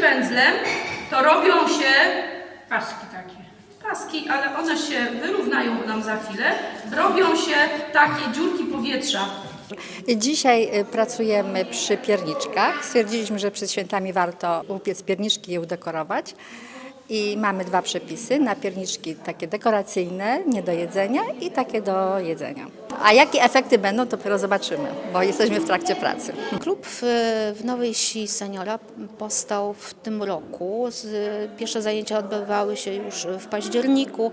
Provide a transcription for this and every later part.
pędzlem, to robią się Paski takie. paski, ale one się wyrównają nam za chwilę. Robią się takie dziurki powietrza. Dzisiaj y, pracujemy przy pierniczkach. Stwierdziliśmy, że przed świętami warto upiec pierniczki i je udekorować. I mamy dwa przepisy na pierniczki takie dekoracyjne, nie do jedzenia i takie do jedzenia. A jakie efekty będą, dopiero zobaczymy, bo jesteśmy w trakcie pracy. Klub w, w Nowej Wsi Seniora powstał w tym roku. Pierwsze zajęcia odbywały się już w październiku.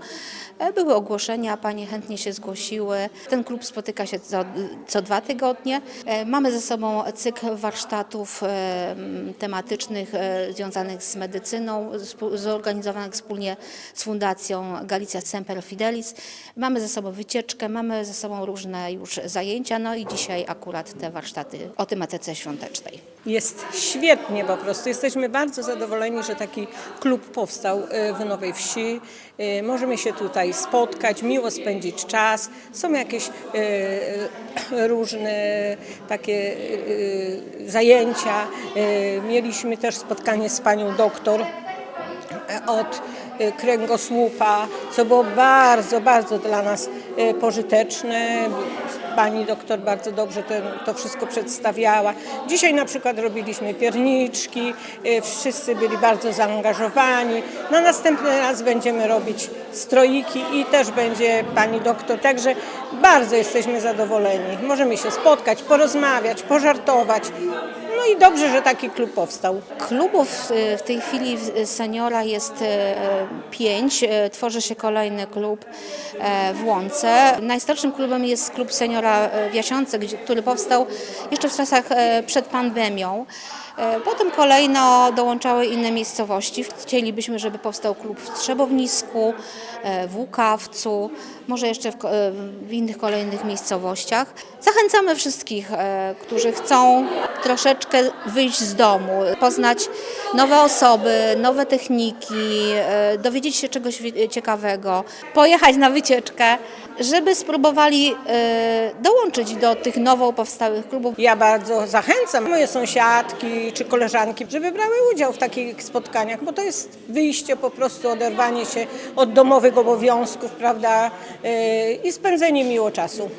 E, Były ogłoszenia, panie chętnie się zgłosiły. Ten klub spotyka się co, co dwa tygodnie. E, Mamy ze sobą cykl warsztatów e, tematycznych związanych z medycyną, zorganizowanych wspólnie z Fundacją Galicja Semper Fidelis. Mamy ze sobą wycieczkę, mamy ze sobą różne już zajęcia, no i dzisiaj akurat te warsztaty o tematyce świątecznej. Jest świetnie po prostu. Jesteśmy bardzo zadowoleni, że taki klub powstał y, w Nowej Wsi. Y, Możemy się tutaj spotkać, miło spędzić czas. Są jakieś y, różne takie zajęcia. Mieliśmy też spotkanie z panią doktor od kręgosłupa, co było bardzo, bardzo dla nas y, pożyteczne. Pani doktor bardzo dobrze ten, to wszystko przedstawiała. Dzisiaj na przykład robiliśmy pierniczki, y, wszyscy byli bardzo zaangażowani. Na następny raz będziemy robić stroiki i też będzie pani doktor. Także bardzo jesteśmy zadowoleni. Możemy się spotkać, porozmawiać, pożartować. No i dobrze, że taki klub powstał. Klubów y, w tej chwili seniora jest e, pięć. E, Tworzy się kolejny klub w Łące. Najstarszym klubem jest klub seniora w Jasiące, który powstał jeszcze w czasach przed pandemią. E, Potem kolejno dołączały inne miejscowości. Chcielibyśmy, żeby powstał klub w Trzebownisku, e, w Łukawcu, może jeszcze w, e, w innych kolejnych miejscowościach. Zachęcamy wszystkich, którzy chcą troszeczkę wyjść z domu, poznać nowe osoby, nowe techniki, dowiedzieć się czegoś ciekawego, pojechać na wycieczkę, żeby spróbowali dołączyć do tych nowo powstałych klubów. Ja bardzo zachęcam moje sąsiadki czy koleżanki, żeby brały udział w takich spotkaniach, bo to jest wyjście po prostu, oderwanie się od domowych obowiązków, prawda, yy, i spędzenie miło czasu.